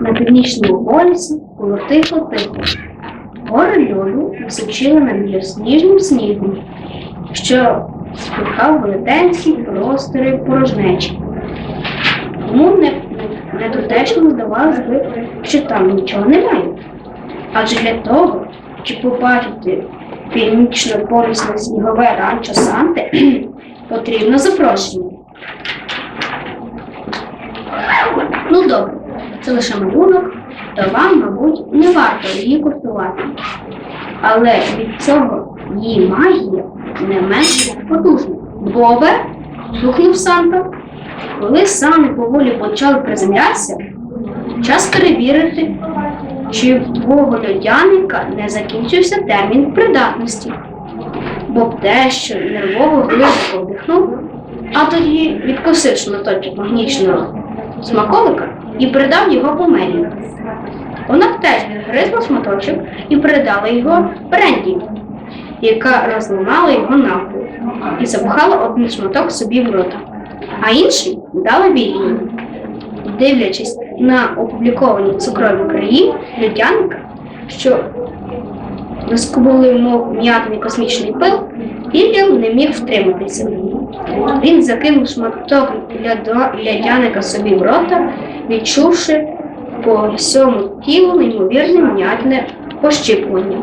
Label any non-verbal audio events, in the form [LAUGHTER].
На північному полюсі було тихо-тихо. Гори льоду височили над білосніжним снігом, що спихав велетенські простори порожнечі. Тому не, недотечно здавалось би, що там нічого немає. Адже для того, щоб побачити північно-полюсне снігове ранчо Санте, [CLEARS THROAT] потрібно запрошення. Це лише малюнок, то вам, мабуть, не варто її купувати. Але від цього її магія не менш потужна. Бобе, слухнув Санта, коли саме поволі почали приземлятися, час перевірити, чи в твого льодяника не закінчився термін придатності. Боб дещо нервово глибоко вдихнув, а тоді відкосив шматочок магнічного смаколика і передав його помері. Вона теж відгризла шматочок і передала його Бренді, яка розламала його навпіл і запхала один шматок собі в рота, а інший дала Вільяму. Дивлячись на опубліковані цукрові краї льодяника, що розкубали мов м'ятний космічний пил, Вільям не міг втриматися. Він закинув шматок лядяника собі в рота, відчувши по всьому тілу неймовірне м'ятне пощипування.